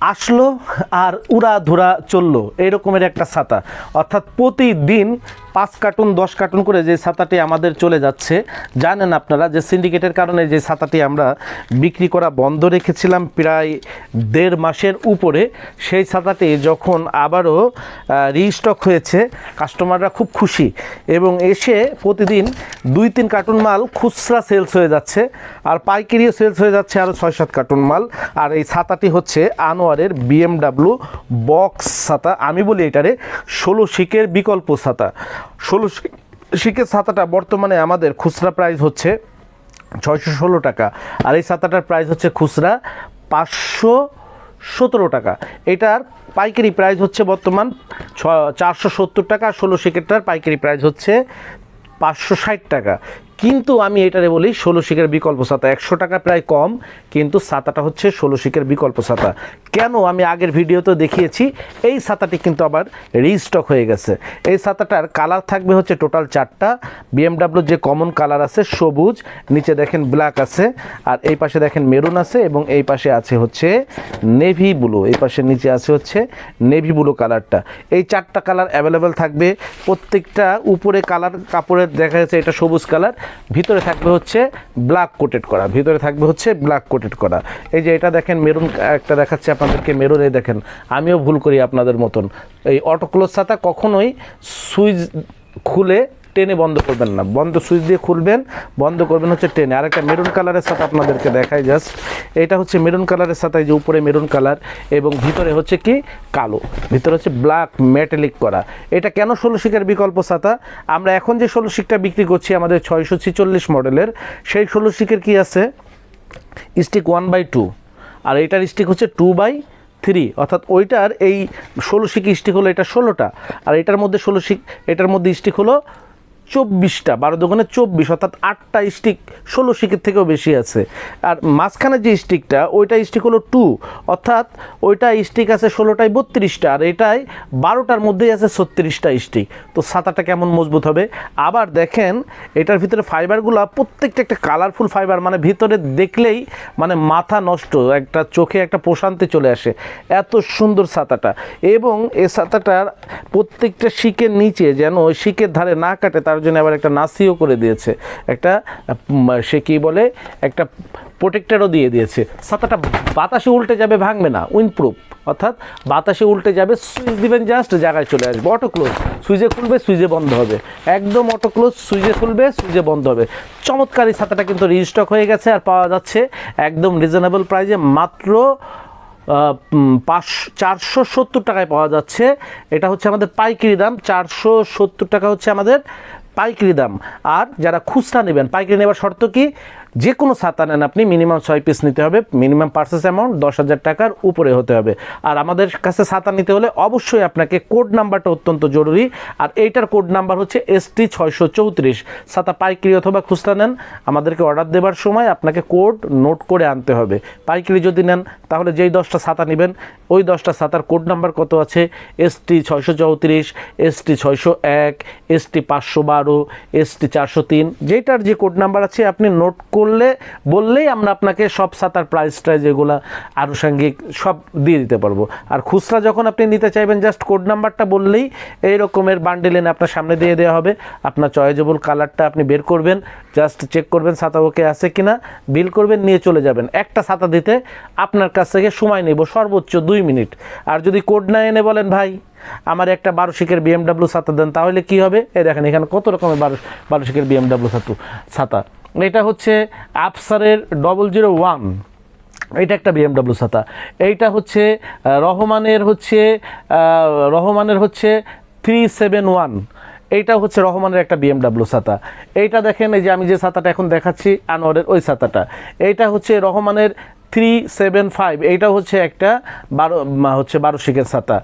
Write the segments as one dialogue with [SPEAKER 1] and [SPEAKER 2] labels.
[SPEAKER 1] আসলো আর উড়া ধুরা চলল এরকমের একটা ছাতা। অর্থাৎ প্রতিদিন পাঁচ কার্টুন, দশ কার্টুন করে যে ছাতাটি আমাদের চলে যাচ্ছে, জানেন আপনারা যে সিন্ডিকেটের কারণে যে ছাতাটি আমরা বিক্রি করা বন্ধ রেখেছিলাম প্রায় দেড় মাসের উপরে, সেই ছাতাটি যখন আবারও রিস্টক হয়েছে কাস্টমাররা খুব খুশি এবং এসে প্রতিদিন দুই তিন কার্টুন মাল খুচরা সেলস হয়ে যাচ্ছে, আর পাইকারিও সেলস হয়ে যাচ্ছে আরও ছয় সাত কার্টুন মাল, আর এই ছাতাটি হচ্ছে আনোয়ারের বিএমডাব্লিউ বক্স ছাতা, আমি বলি এটারে, ষোলো শিকের বিকল্প ছাতা। ষোলো শিকের ছাতাটা বর্তমানে আমাদের খুচরা প্রাইস হচ্ছে ছয়শো ষোলো টাকা। আর এই ছাতাটার প্রাইস হচ্ছে খুচরা পাঁচশো সতেরো টাকা। এটার পাইকারি প্রাইস হচ্ছে বর্তমান ছ, চারশো সত্তর টাকা ষোলো শিকেরটার পাইকারি প্রাইস হচ্ছে পাঁচশো ষাট টাকা। কিন্তু আমি এটারে বলি, ষোলো শিকের বিকল্প ছাতা। একশো টাকা প্রায় কম, কিন্তু ছাতাটা হচ্ছে ষোলো শিকের বিকল্প ছাতা। কেন? আমি আগের ভিডিওতে দেখিয়েছি, এই ছাতাটি কিন্তু আবার রিস্টক হয়ে গেছে। এই ছাতাটার কালার থাকবে হচ্ছে টোটাল চারটা। বিএমডাব্লিউ যে কমন কালার আছে, সবুজ, নিচে দেখেন ব্ল্যাক আছে, আর এই পাশে দেখেন মেরুন আছে, এবং এই পাশে আছে হচ্ছে নেভি ব্লু এই পাশে নিচে আছে হচ্ছে নেভি ব্লু কালারটা এই চারটা কালার অ্যাভেলেবেল থাকবে। প্রত্যেকটা উপরে কালার কাপড়ের দেখা যাচ্ছে এটা সবুজ কালার ভিতরে থাকবে হচ্ছে ব্ল্যাক কোটেড করা, ভিতরে থাকবে হচ্ছে ব্ল্যাক কোটেড করা। এই যে এটা দেখেন, মেরুন, একটা দেখাচ্ছে আপনাদেরকে, মেরুন এই দেখেন, আমিও ভুল করি আপনাদের মতন। এই অটোক্লোজ ছাতা কখনোই সুইচ খুলে টেনে বন্ধ করবেন না। বন্ধ সুইচ দিয়ে খুলবেন, বন্ধ করবেন হচ্ছে টেনে। আর একটা মেরুন কালারের সাথে আপনাদেরকে দেখাই জাস্ট এটা হচ্ছে মেরুন কালারের সাথে যে উপরে মেরুন কালার এবং ভিতরে হচ্ছে কি? কালো। ভিতরে হচ্ছে ব্ল্যাক মেটালিক করা। এটা কেন ষোলো শিকের বিকল্প ছাতা? আমরা এখন যে ষোলো শিকটা বিক্রি করছি আমাদের ছয়শো ছিচল্লিশ মডেলের, সেই ষোলো শিকের কি আছে? স্টিক ওয়ান বাই টু আর এটার স্টিক হচ্ছে টু বাই থ্রি অর্থাৎ ওইটার এই ষোলো শিক স্টিক হলো এটা ষোলোটা। আর এটার মধ্যে ষোলো শিক এটার মধ্যে স্টিক হলো চব্বিশটা, বারো দোকানে চব্বিশ, অর্থাৎ আটটা স্টিক ষোলো শিকের থেকেও বেশি আছে। আর মাঝখানে যে স্টিকটা ওইটা স্টিক হলো টু অর্থাৎ ওইটা স্টিক আছে ষোলোটায় বত্রিশটা, আর এটাই বারোটার মধ্যেই আছে ছত্রিশটা স্টিক তো ছাতাটা কেমন মজবুত হবে? আবার দেখেন, এটার ভিতরে ফাইবারগুলো প্রত্যেকটা একটা কালারফুল ফাইবার মানে ভিতরে দেখলেই মানে মাথা নষ্ট, একটা চোখে একটা প্রশান্তি চলে আসে। এত সুন্দর ছাতাটা। এবং এ ছাতাটার প্রত্যেকটা শিকের নিচে যেন ওই শিকের ধারে না কাটে, তার জন্য আবার একটা নাসিও করে দিয়েছে। একটা সে কি বলে? একটা প্রোটেক্টারও দিয়ে দিয়েছে। ছাতাটা বাতাসে উল্টে যাবে ভাঙবে না। উইনপ্রুফ অর্থাৎ বাতাসে উল্টে যাবে সুইচ দিবেন জাস্ট জায়গায় চলে আসবে। Auto close. সুইচে খুলবে সুইচে বন্ধ হবে। একদম অটো ক্লোজ সুইচে খুলবে সুইচে বন্ধ হবে। চমৎকার এই ছাতাটা কিন্তু রিস্টক হয়ে গেছে আর পাওয়া যাচ্ছে একদম রিজনেবল প্রাইসে মাত্র আহ, উম, পাঁচ চারশো সত্তর টাকায় পাওয়া যাচ্ছে। এটা হচ্ছে আমাদের পাইকারি দাম। চারশো সত্তর টাকা হচ্ছে আমাদের পাইকারি দাম। আর যারা খুচরা নেবেন পাইকারি নেবার শর্ত কি? যে কোনো ছাতা নেন আপনি মিনিমাম ছয় পিস নিতে হবে মিনিমাম পার্সেস অ্যামাউন্ট দশ হাজার টাকার উপরে হতে হবে। আর আমাদের কাছে ছাতা নিতে হলে অবশ্যই আপনাকে কোড নাম্বারটা অত্যন্ত জরুরি। আর এইটার কোড নাম্বার হচ্ছে এস টি ছয়শো চৌত্রিশ। ছাতা পাইকারি অথবা খুচরা নেন, আমাদেরকে অর্ডার দেবার সময় আপনাকে কোড নোট করে আনতে হবে। পাইকারি যদি নেন, তাহলে যেই দশটা ছাতা নেবেন, ওই দশটা ছাতার কোড নাম্বার কত আছে? এস টি ছয়শো চৌত্রিশ এস টি ছয়শো এক এস টি পাঁচশো বারো এস টি চারশো তিন যেটার যে কোড নাম্বার আছে, আপনি নোট করলে, বললেই আমরা আপনাকে সব ছাতার প্রাইস ট্রাইস যেগুলো আনুষঙ্গিক সব দিয়ে দিতে পারব। আর খুচরা যখন আপনি নিতে চাইবেন জাস্ট কোড নাম্বারটা বললেই এই রকমের বান্ডেল এনে আপনার সামনে দিয়ে দেওয়া হবে। আপনার চয়েজেবল কালারটা আপনি বের করবেন জাস্ট চেক করবেন ছাতা ওকে আছে কিনা বিল করবেন, নিয়ে চলে যাবেন। একটা ছাতা দিতে আপনার কাছ থেকে সময় নেব সর্বোচ্চ দুই মিনিট। আর যদি কোড না এনে বলেন, ভাই, আমার একটা বারো শিকের বিএমডাব্লিউ ছাতা দেন, তাহলে কি হবে? এই দেখেন, এখানে কত রকমের বারো বারো শিকের বিএমডাব্লিউ ছাতু ছাতা এটা হচ্ছে আফসারের ডবল জিরো ওয়ান এটা একটা বিএমডাব্লিউ ছাতা। এইটা হচ্ছে রহমানের হচ্ছে রহমানের হচ্ছে থ্রি সেভেন ওয়ান এইটা হচ্ছে রহমানের একটা বিএমডাব্লিউ ছাতা। এইটা দেখেন, এই যে আমি যে ছাতাটা এখন দেখাচ্ছি, আনোয়ারের ওই ছাতাটা। এইটা হচ্ছে রহমানের থ্রি সেভেন ফাইভ, এইটা হচ্ছে একটা বারো হচ্ছে বারো শিকের ছাতা।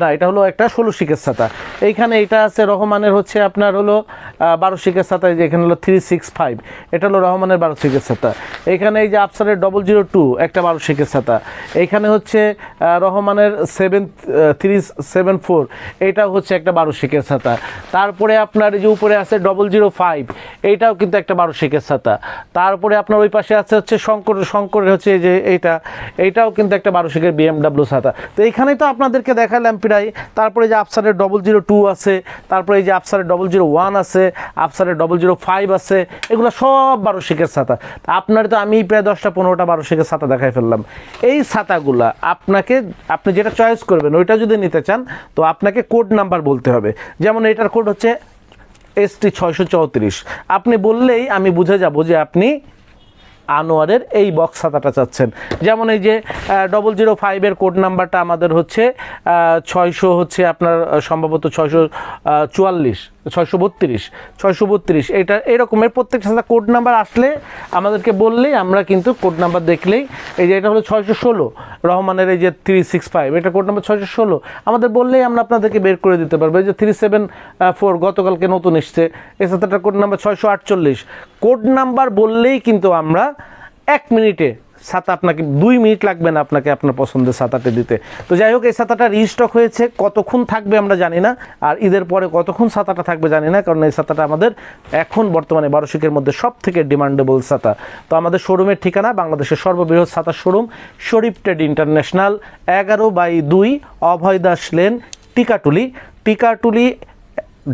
[SPEAKER 1] না, এটা হলো একটা ষোলো শিকের ছাতা। এইখানে এটা আছে রহমানের হচ্ছে আপনার হলো বারো শিকের ছাতা এখানে হলো থ্রি সিক্স ফাইভ, এটা হলো রহমানের বারো শিকের ছাতা। এখানে এই যে আফসারের ডবল জিরো টু একটা বারো শিকের ছাতা। এইখানে হচ্ছে রহমানের সেভেন থ্রি সেভেন ফোর এইটাও হচ্ছে একটা বারো শিকের ছাতা। তারপরে আপনার এই যে উপরে আছে ডবল জিরো ফাইভ এইটাও কিন্তু একটা বারো শিকের ছাতা। তারপরে আপনার ওই পাশে আছে হচ্ছে শঙ্কর, শঙ্করের হচ্ছে এই যে যে এইটা, এইটাও কিন্তু একটা বারো শিখের বিএমডাব্লিউ ছাতা। তো এইখানেই তো আপনাদেরকে দেখালাম প্রায় তারপরে যে আফসারের ডবল জিরো টু আছে, তারপরে এই যে আফসারের ডবল জিরো ওয়ান আছে আফসারের ডবল জিরো ফাইভ আছে, এগুলো সব বারো শিখের ছাতা আপনার তো আমি প্রায় দশটা পনেরোটা বারো শিখের ছাতা দেখাই ফেললাম। এই ছাতাগুলা আপনাকে, আপনি যেটা চয়েস করবেন, ওইটা যদি নিতে চান, তো আপনাকে কোড নাম্বার বলতে হবে। যেমন এটার কোড হচ্ছে এসটি ছয়শো চৌত্রিশ। আপনি বললেই আমি বুঝে যাব যে আপনি আনোয়ারের এই বক্স খাতাটা চাচ্ছেন। যেমন এই যে ডবল জিরো ফাইভের কোড নাম্বারটা আমাদের হচ্ছে ছয়শো হচ্ছে আপনার সম্ভবত ছয়শো চুয়াল্লিশ, ছয়শো বত্রিশ ছয়শো বত্রিশ। এটা এরকমের প্রত্যেকটা সাথে কোড নাম্বার আসলে আমাদেরকে বললেই আমরা কিন্তু কোড নাম্বার দেখলেই, এই যে এটা হলো ছয়শো ষোলো, রহমানের এই যে থ্রি সিক্স ফাইভ এটা কোড নাম্বার ছয়শো ষোলো। আমাদের বললেই আমরা আপনাদেরকে বের করে দিতে পারব। এই যে থ্রি সেভেন ফোর গতকালকে নতুন এসছে, এই সাথেটার কোড নাম্বার ছয়শো আটচল্লিশ। কোড নাম্বার বললেই কিন্তু আমরা এক মিনিটে ছাতা আপনাকে, দুই মিনিট লাগবে না আপনাকে আপনার পছন্দের ছাতাটা দিতে। তো যাই হোক, এই ছাতাটা রিস্টক হয়েছে। কতক্ষণ থাকবে আমরা জানি না। আর ঈদের পরে কতক্ষণ ছাতাটা থাকবে জানি না, কারণ এই ছাতাটা আমাদের এখন বর্তমানে বারো শিকের মধ্যে সব থেকে ডিমান্ডেবল ছাতা। তো আমাদের শোরুমের ঠিকানা বাংলাদেশের সর্ববৃহৎ ছাতা শোরুম শরীফ ট্রেড ইন্টারন্যাশনাল এগারো বাই দুই অভয় দাস লেন টিকাটুলি। টিকাটুলি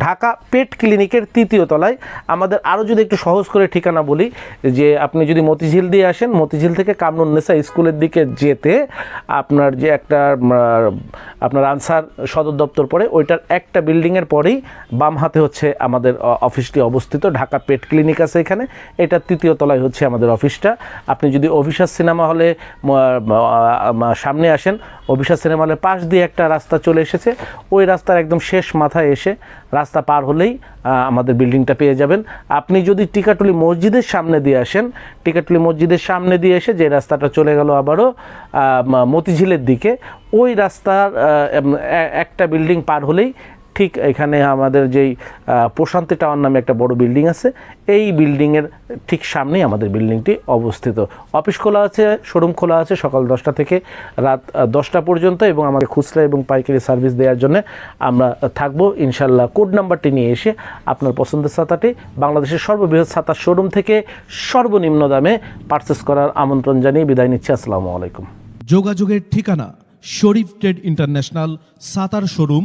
[SPEAKER 1] ঢাকা পেট ক্লিনিকের তৃতীয় তলায়। আমাদের আরও যদি একটু সহজ করে ঠিকানা বলি, যে আপনি যদি মতিঝিল দিয়ে আসেন, মতিঝিল থেকে কামরুন্নেসা স্কুলের দিকে যেতে আপনার যে একটা আপনার আনসার সদর দপ্তর পড়ে, ওইটার একটা বিল্ডিংয়ের পরেই বাম হাতে হচ্ছে আমাদের অফিসটি অবস্থিত। ঢাকা পেট ক্লিনিক আছে এখানে। এটা তৃতীয় তলায় হচ্ছে আমাদের অফিসটা আপনি যদি অফিসার সিনেমা হলে সামনে আসেন অফিসার সিনেমা হলে পাশ দিয়ে একটা রাস্তা চলে এসেছে। ওই রাস্তার একদম শেষ মাথায় এসে রাস্তা পার হলেই আমাদের বিল্ডিংটা পেয়ে যাবেন। আপনি যদি টিকাটুলি মসজিদের সামনে দিয়ে আসেন, টিকাটুলি মসজিদের সামনে দিয়ে এসে যে রাস্তাটা চলে গেল আবারও মতিঝিলের দিকে, ওই রাস্তার একটা বিল্ডিং পার হলেই ঠিক এখানে আমাদের যেই প্রশান্তি টাওয়ার নামে একটা বড় বিল্ডিং আছে। এই বিল্ডিংয়ের ঠিক সামনেই আমাদের বিল্ডিংটি অবস্থিত। অফিস খোলা আছে, শোরুম খোলা আছে সকাল দশটা থেকে রাত দশটা পর্যন্ত এবং আমাদের খুচরা এবং পাইকারি সার্ভিস দেওয়ার জন্য আমরা থাকব। ইনশাল্লাহ কোড নাম্বারটি নিয়ে এসে আপনার পছন্দের ছাতাটি বাংলাদেশের সর্ববৃহৎ ছাতার শোরুম থেকে সর্বনিম্ন দামে পারচেস করার আমন্ত্রণ জানিয়ে বিদায় নিচ্ছি। আসসালামু আলাইকুম।
[SPEAKER 2] যোগাযোগের ঠিকানা শরীফ ট্রেড ইন্টারন্যাশনাল সাতার শোরুম